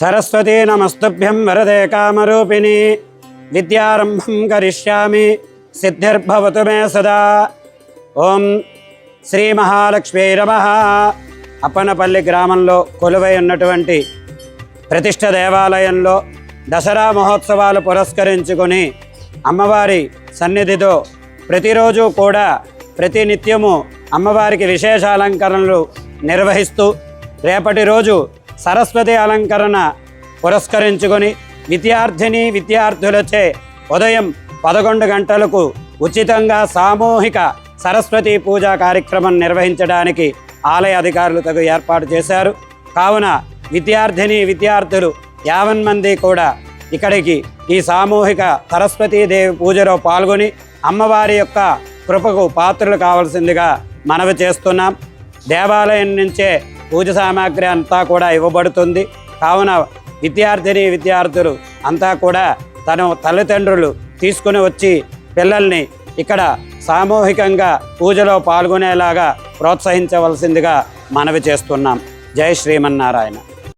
సరస్వతీ నమస్తుభ్యం వరదే కామరూపిణి. విద్యారంభం కరిష్యామి. సిద్ధిర్భవతు మే సదా. ఓం శ్రీ మహాలక్ష్మీ నమ. అప్పనపల్లి గ్రామంలో కొలువై ఉన్నటువంటి ప్రతిష్ట దేవాలయంలో దసరా మహోత్సవాలు పురస్కరించుకొని అమ్మవారి సన్నిధితో ప్రతిరోజు కూడా ప్రతినిత్యము అమ్మవారికి విశేష అలంకరణలు నిర్వహిస్తూ రేపటి రోజు సరస్వతి అలంకరణ పురస్కరించుకొని విద్యార్థిని విద్యార్థులచే ఉదయం పదకొండు గంటలకు ఉచితంగా సామూహిక సరస్వతి పూజా కార్యక్రమం నిర్వహించడానికి ఆలయ అధికారులు తగు ఏర్పాటు చేశారు. కావున విద్యార్థిని విద్యార్థులు యావన్ మంది కూడా ఇక్కడికి ఈ సామూహిక సరస్వతీదేవి పూజలో పాల్గొని అమ్మవారి యొక్క కృపకు పాత్రలు కావాల్సిందిగా మనవి చేస్తున్నాం. దేవాలయం నుంచే పూజ సామాగ్రి అంతా కూడా ఇవ్వబడుతుంది. కావున విద్యార్థిని విద్యార్థులు అంతా కూడా తన తల్లిదండ్రులు తీసుకుని వచ్చి పిల్లల్ని ఇక్కడ సామూహికంగా పూజలో పాల్గొనేలాగా ప్రోత్సహించవలసిందిగా మనవి చేస్తున్నాం. జై శ్రీమన్నారాయణ.